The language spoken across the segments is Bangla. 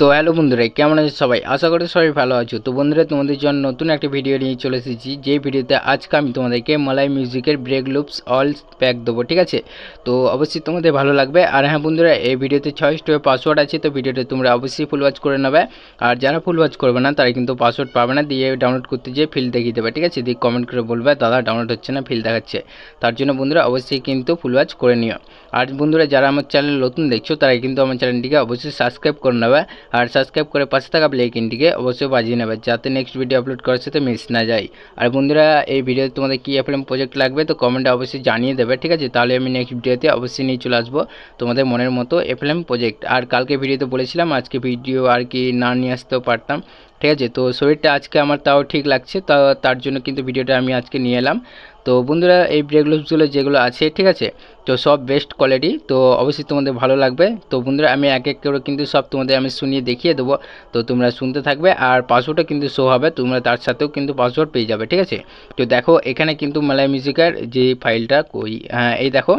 তো হ্যালো বন্ধুরা, কেমন আছে সবাই? আশা করি সবাই ভালো আছো। তো বন্ধুরা, তোমাদের জন্য নতুন একটা ভিডিও নিয়ে চলে এসেছি। যে ভিডিওতে আজকে আমি তোমাদেরকে মালাই মিউজিকের ব্রেক লুপস অল প্যাক দেবো, ঠিক আছে? তো অবশ্যই তোমাদের ভালো লাগবে। আর হ্যাঁ বন্ধুরা, এই ভিডিওতে ছয় স্টোরে পাসওয়ার্ড আছে, তো ভিডিওতে তোমরা অবশ্যই ফুল ওয়াচ করে নেবে। আর যারা ফুল ওয়াচ করবে না, তারা কিন্তু পাসওয়ার্ড পাবে না। দিয়ে ডাউনলোড করতে যেয়ে ফিল দেখিয়ে দেবে, ঠিক আছে? দিয়ে কমেন্ট করে বলবে, দাদা ডাউনলোড হচ্ছে না ফিল দেখাচ্ছে। তার জন্য বন্ধুরা, অবশ্যই কিন্তু ফুল ওয়াচ করে নিও। আর বন্ধুরা, যারা আমার চ্যানেল নতুন দেখছ তারা কিন্তু আমার চ্যানেলটিকে অবশ্যই সাবস্ক্রাইব করে নেবে। আর সাবস্ক্রাইব করে পাশে থাকা ব্লেকিনটিকে অবশ্যই বাজিয়ে নেবে, যাতে নেক্সট ভিডিও আপলোড করার সাথে মিস না যায় আর বন্ধুরা, এই ভিডিওতে তোমাদের কী এফএলএম প্রজেক্ট লাগবে তো কমেন্টে অবশ্যই জানিয়ে দেবে, ঠিক আছে? তাহলে আমি নেক্সট ভিডিওতে অবশ্যই নিয়ে চলে আসব তোমাদের মনের মতো এফএলএম প্রজেক্ট আর কালকে ভিডিওতে বলেছিলাম, আজকে ভিডিও আর কি না নিয়ে আসতেও পারতাম। ঠিক আছে? তো শরীরটা আজকে আমার তাও ঠিক লাগছে, তা তার জন্য কিন্তু ভিডিওটা আমি আজকে নিয়ে এলাম। তো বন্ধুরা, এই ব্রেক লুপসগুলো যেগুলো আছে, ঠিক আছে? তো সব বেস্ট কোয়ালিটি তো অবশ্যই তোমাদের ভালো লাগবে। তো বন্ধুরা, আমি এক এক করে কিন্তু সব তোমাদের আমি শুনিয়ে দেখিয়ে দেবো। তো তোমরা শুনতে থাকবে আর পাসওয়ার্ডও কিন্তু শো হবে, তোমরা তার সাথেও কিন্তু পাসওয়ার্ড পেয়ে যাবে, ঠিক আছে? তো দেখো, এখানে কিন্তু মালাই মিউজিকের যে ফাইলটা কই? হ্যাঁ এই দেখো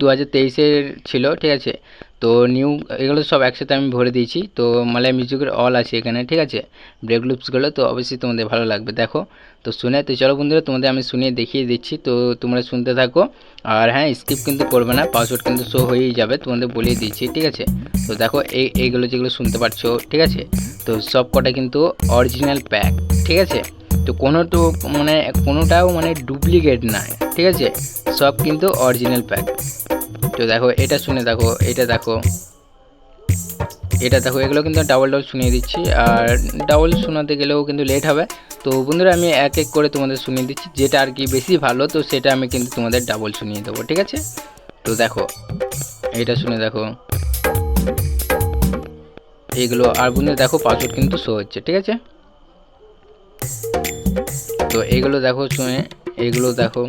দু হাজার তেইশের ছিল, ঠিক আছে? তো নিউ এগুলো সব একসাথে আমি ভরে দিয়েছি। তো মালাই মিউজিকের অল আছে এখানে, ঠিক আছে? ব্রেক লুপসগুলো তো অবশ্যই তোমাদের ভালো লাগবে। দেখো, তো শুনে, তো চলো বন্ধুরা, তোমাদের আমি শুনিয়ে দেখিয়ে দিচ্ছি। তো তোমরা শুনতে থাকো। আর হ্যাঁ স্কিপ কিন্তু করবে না পাসওয়ার্ড কিন্তু শো হয়েই যাবে, তোমাদের বলিয়ে দিচ্ছি, ঠিক আছে? তো দেখো, এই, এইগুলো যেগুলো শুনতে পারছ, ঠিক আছে? তো সব কটা কিন্তু অরিজিনাল প্যাক ঠিক আছে? তো কোনো তো মানে কোনোটাও মানে ডুপ্লিকেট না, ঠিক আছে? সব কিন্তু অরিজিনাল প্যাক তো দেখো, এটা শুনে দেখো, এটা দেখো। এটা দেখো, এগুলো কিন্তু ডাবল ডাবল শুনিয়ে দিচ্ছি। আর ডাবল শোনাতে গেলেও কিন্তু লেট হবে। তো বন্ধুরা, আমি এক এক করে তোমাদের শুনিয়ে দিচ্ছি। যেটা আর কি বেশি ভালো, তো সেটা আমি কিন্তু তোমাদের ডাবল শুনিয়ে দেবো, ঠিক আছে? তো দেখো, এটা শুনে দেখো। এইগুলো আর বন্ধুরা, দেখো পাসওয়ার্ড কিন্তু শো হচ্ছে, ঠিক আছে? তো এইগুলো দেখো শুনে এইগুলো দেখো।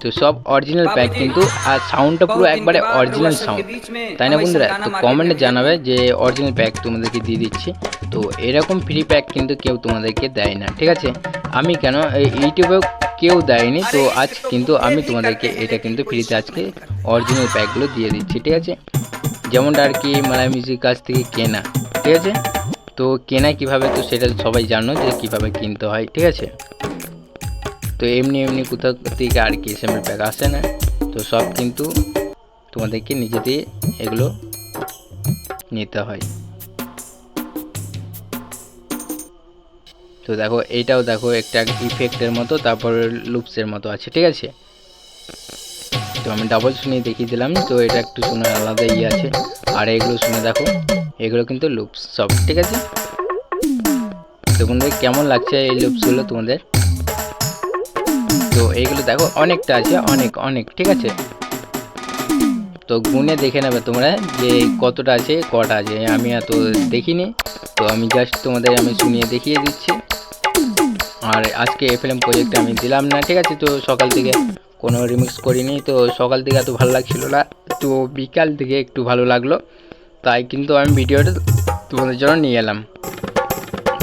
তো সব অরিজিনাল প্যাক কিন্তু আর সাউন্ডটা পুরো একবারে অরিজিনাল সাউন্ড তাই না বন্ধুরা? তো কমেন্টে জানাবে যে অরিজিনাল প্যাক তোমাদেরকে দিয়ে দিচ্ছি। তো এরকম ফ্রি প্যাক কিন্তু কেউ তোমাদেরকে দেয় না ঠিক আছে? আমি কেন এই ইউটিউবেও কেউ দেয়নি তো আজ কিন্তু আমি তোমাদেরকে এটা কিন্তু ফ্রিতে আজকে অরিজিনাল প্যাকগুলো দিয়ে দিচ্ছি ঠিক আছে? যেমনটা আর কি মালাই মিউজিক কাছ থেকে কেনা ঠিক আছে? তো কেনা কীভাবে তো সেটা সবাই জানো যে কীভাবে কিনতে হয়, ঠিক আছে? তো এমনি এমনি কোথাও থেকে আর কি এসএমএল প্যাক আসে না, তো সব কিন্তু তোমাদেরকে নিজেদের এগুলো নিতে হয়। তো দেখো এইটাও দেখো একটা ইফেক্টের মতো, তারপর লুপসের মতো আছে, ঠিক আছে? তো আমি ডাবল শুনিয়ে দেখিয়ে দিলাম, তো এটা একটু শোনার আলাদা ইয়ে আছে। আর এগুলো শুনে দেখো, এগুলো কিন্তু লুপস সব, ঠিক আছে? তো বন্ধুদের কেমন লাগছে এই লুপসগুলো তোমাদের? তো এইগুলো দেখো, অনেকটা আছে, অনেক অনেক, ঠিক আছে? তো গুনে দেখে নেবে তোমরা যে কতটা আছে, কটা আছে। আমি এত দেখিনি, তো আমি জাস্ট তোমাদের আমি শুনিয়ে দেখিয়ে দিচ্ছি। আর আজকে এফএলএম প্রজেক্টে আমি দিলাম না, ঠিক আছে? তো সকাল থেকে কোনো রিমিক্স করিনি, তো সকাল থেকে এত ভালো লাগছিল না, তো বিকাল থেকে একটু ভালো লাগল। তাই কিন্তু আমি ভিডিওটা তোমাদের জন্য নিয়ে এলাম।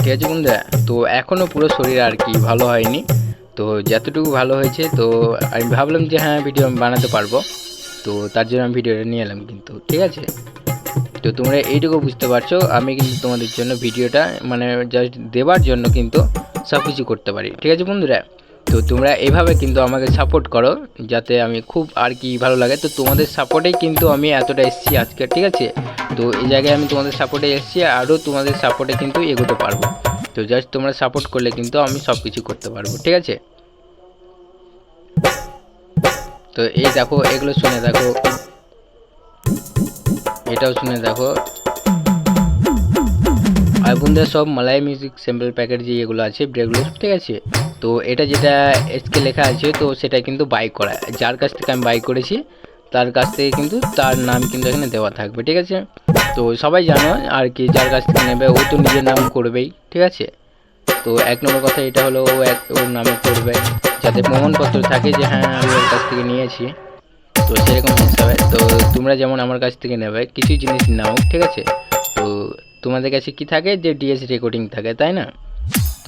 ঠিক আছে বন্ধুরা, তো এখনও পুরো শরীর আর কি ভালো হয়নি। তো যতটুকু ভালো হয়েছে, তো আমি ভাবলাম যে হ্যাঁ ভিডিও আমি বানাতে পারব। তো তার জন্য আমি ভিডিওটা নিয়ে এলাম কিন্তু, ঠিক আছে? তো তোমরা এইটুকু বুঝতে পারছ, আমি কিন্তু তোমাদের জন্য ভিডিওটা মানে জাস্ট দেওয়ার জন্য কিন্তু সব কিছু করতে পারি। ঠিক আছে বন্ধুরা? তো তোমরা এভাবে কিন্তু আমাকে সাপোর্ট করো, যাতে আমি খুব আর কি ভালো লাগে। তো তোমাদের সাপোর্টেই কিন্তু আমি এতটা এসেছি আজকে, ঠিক আছে? তো এই জায়গায় আমি তোমাদের সাপোর্টে এসেছি, আরও তোমাদের সাপোর্টে কিন্তু এগোতে পারব। তো জাস্ট তোমরা সাপোর্ট করলে কিন্তু আমি সব কিছু করতে পারব, ঠিক আছে? তো এই দেখো, এগুলো শুনে দেখো। এটাও শুনে দেখো। আর বন্ধুরা সব মালাই মিউজিক স্যাম্পল প্যাকেট যে এগুলো আছে ব্রেকগুলো ঠিক আছে? তো এটা যেটা এসকে লেখা আছে, তো সেটা কিন্তু বাই করা। যার কাছ থেকে আমি বাই করেছি, তার কাছ থেকে কিন্তু তার নাম কিন্তু এখানে দেওয়া থাকবে, ঠিক আছে? তো সবাই জানো আর কি, যার কাছ থেকে নেবে, ও তো নিজের নাম করবেই, ঠিক আছে? তো এক নম্বর কথা এটা হলো, ও এক, ওর নামে করবে, যাতে প্রমাণপত্র থাকে যে হ্যাঁ আমি ওর কাছ থেকে নিয়েছি। তো সেরকম হিসাবে তো তোমরা যেমন আমার কাছ থেকে নেবে, কিছু জিনিস নাও, ঠিক আছে? তো তোমাদের কাছে কি থাকে? যে ডিএস রেকর্ডিং থাকে, তাই না?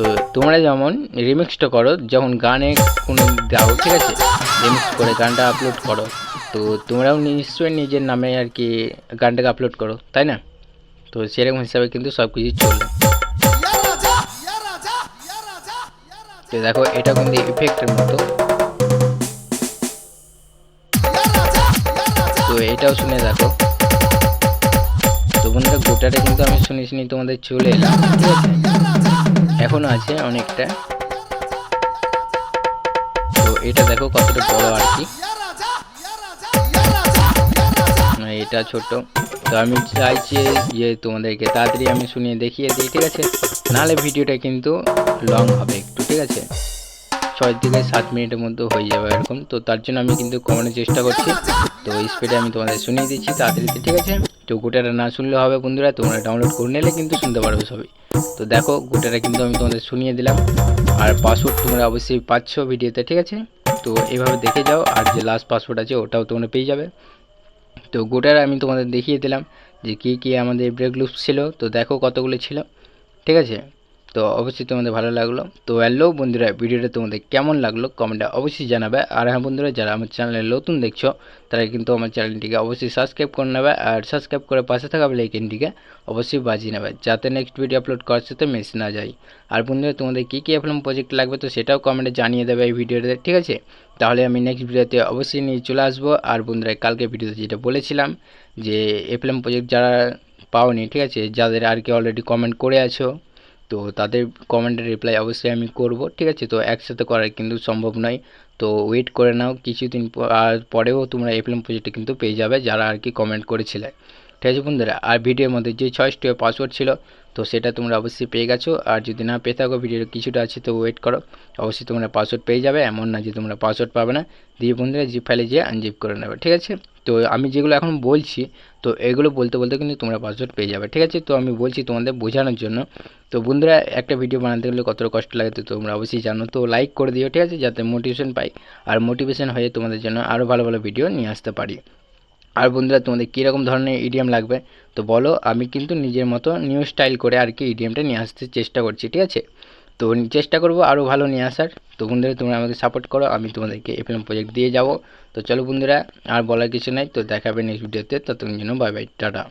তো তোমরা যেমন রিমিক্সটা করো, যখন গানে কোনো দাও ঠিক আছে রিমিক্স করে গানটা আপলোড করো, তো তোমরাও নিশ্চয়ই নিজের নামে আর কি গানটাকে আপলোড করো, তাই না? তো সেরকম হিসাবে কিন্তু সব কিছু চলবে। তো দেখো, এটা কিন্তু ইফেক্টের মতো। তো এটাও শুনে দেখো। তো বন্ধুরা, গোটাটা কিন্তু আমি শুনে শুনি তোমাদের চলে এলাম, ঠিক আছে? এখনও আছে অনেকটা। তো এটা দেখো কতটা বড় আর কি। মানে এটা ছোট। তো আমি চাইছি যে তোমাদেরকে তাড়াতাড়ি আমি শুনিয়ে দেখিয়ে দিই, ঠিক আছে? নাহলে ভিডিওটা কিন্তু লং হবে একটু, ঠিক আছে? ছয় থেকে সাত মিনিটের মধ্যে হয়ে যাবে এরকম। তো তার জন্য আমি কিন্তু কমানোর চেষ্টা করছি। তো স্পিডে আমি তোমাদের শুনিয়ে দিচ্ছি তাড়াতাড়িতে ঠিক আছে? তো গোটাটা না শুনলে হবে বন্ধুরা, তোমরা ডাউনলোড করে নিলে কিন্তু শুনতে পারবে সবই। তো দেখো, গোটাটা কিন্তু আমি তোমাদের শুনিয়ে দিলাম। আর পাসওয়ার্ড তোমরা অবশ্যই পাচ্ছ ভিডিওতে, ঠিক আছে? তো এভাবে দেখে যাও, আর যে লাস্ট পাসওয়ার্ড আছে, ওটাও তোমরা পেয়ে যাবে। তো গোটার আমি তোমাদের দেখিয়ে দিলাম যে কী কী আমাদের ব্রেক লুপস ছিল। তো দেখো কতগুলো ছিল, ঠিক আছে? তো অবশ্যই তোমাদের ভালো লাগল। তো হ্যালো বন্ধুরা ভিডিওটা তোমাদের কেমন লাগল কমেন্টে অবশ্যই জানাবে। আর হ্যাঁ বন্ধুরা, যারা আমার চ্যানেলে নতুন দেখছ, তারা কিন্তু আমার চ্যানেলটিকে অবশ্যই সাবস্ক্রাইব করে নেবে। আর সাবস্ক্রাইব করে পাশে থাকা বেলাইকেনটিকে অবশ্যই বাজিয়ে নেবে, যাতে নেক্সট ভিডিও আপলোড করার সাথে মিস না যায় আর বন্ধুরা, তোমাদের কী কী এফএম প্রজেক্ট লাগবে তো সেটাও কমেন্টে জানিয়ে দেবে এই ভিডিওতে ঠিক আছে? তাহলে আমি নেক্সট ভিডিওতে অবশ্যই নিয়ে চলে আসব। আর বন্ধুরা, কালকে ভিডিওতে যেটা বলেছিলাম যে এফএম প্রজেক্ট যারা পাওনি, ঠিক আছে? যাদের আর কি অলরেডি কমেন্ট করে আছো তো তাদের কমেন্টের রিপ্লাই অবশ্যই আমি করব, ঠিক আছে? তো একসাথে করা কিন্তু সম্ভব নয়। তো ওয়েট করে নাও, কিছুদিন পরেও তোমরা এফএম প্রজেক্টে কিন্তু পেয়ে যাবে যারা আর কি কমেন্ট করেছিলে। ঠিক আছে বন্ধুরা? আর ভিডিওর মধ্যে যে ছয় স্টেপ পাসওয়ার্ড ছিল তো সেটা তোমরা অবশ্যই পেয়ে গেছো। আর যদি না পেয়ে থাকো, ভিডিওর কিছুটা আছে তো ওয়েট করো। অবশ্যই তোমরা পাসওয়ার্ড পেয়ে যাবে, এমন না যে তোমরা পাসওয়ার্ড পাবে না। দিয়ে বন্ধুরা জিপ ফাইলে যেয়ে আনজিপ করে নেবে, ঠিক আছে? তো আমি যেগুলো এখন বলছি, তো এগুলো বলতে বলতে কিন্তু তোমরা পাসওয়ার্ড পেয়ে যাবে, ঠিক আছে? তো আমি বলছি তোমাদের বোঝানোর জন্য। তো বন্ধুরা, একটা ভিডিও বানাতে গেলে কতটা কষ্ট লাগে তো তোমরা অবশ্যই জানো। তো লাইক করে দিও, ঠিক আছে? যাতে মোটিভেশন পাই। আর মোটিভেশন হয়ে তোমাদের জন্য আরও ভালো ভালো ভিডিও নিয়ে আসতে পারি। আর বন্ধুরা, তোমাদের কীরকম ধরনের ইডিএম লাগবে? তো বলো, আমি কিন্তু নিজের মতো নিউ স্টাইল করে আর কি ইডিএমটা নিয়ে আসতে চেষ্টা করছি, ঠিক আছে? তো চেষ্টা করব আরও ভালো নিয়ে আসার। তো বন্ধুরা, তোমরা আমাকে সাপোর্ট করো, আমি তোমাদেরকে এফএম প্রজেক্ট দিয়ে যাব। তো চলো বন্ধুরা, আর বলার কিছু নাই, তো দেখাবে নেক্সট ভিডিওতে ততক্ষণ জন্য বাই বাই টাটা।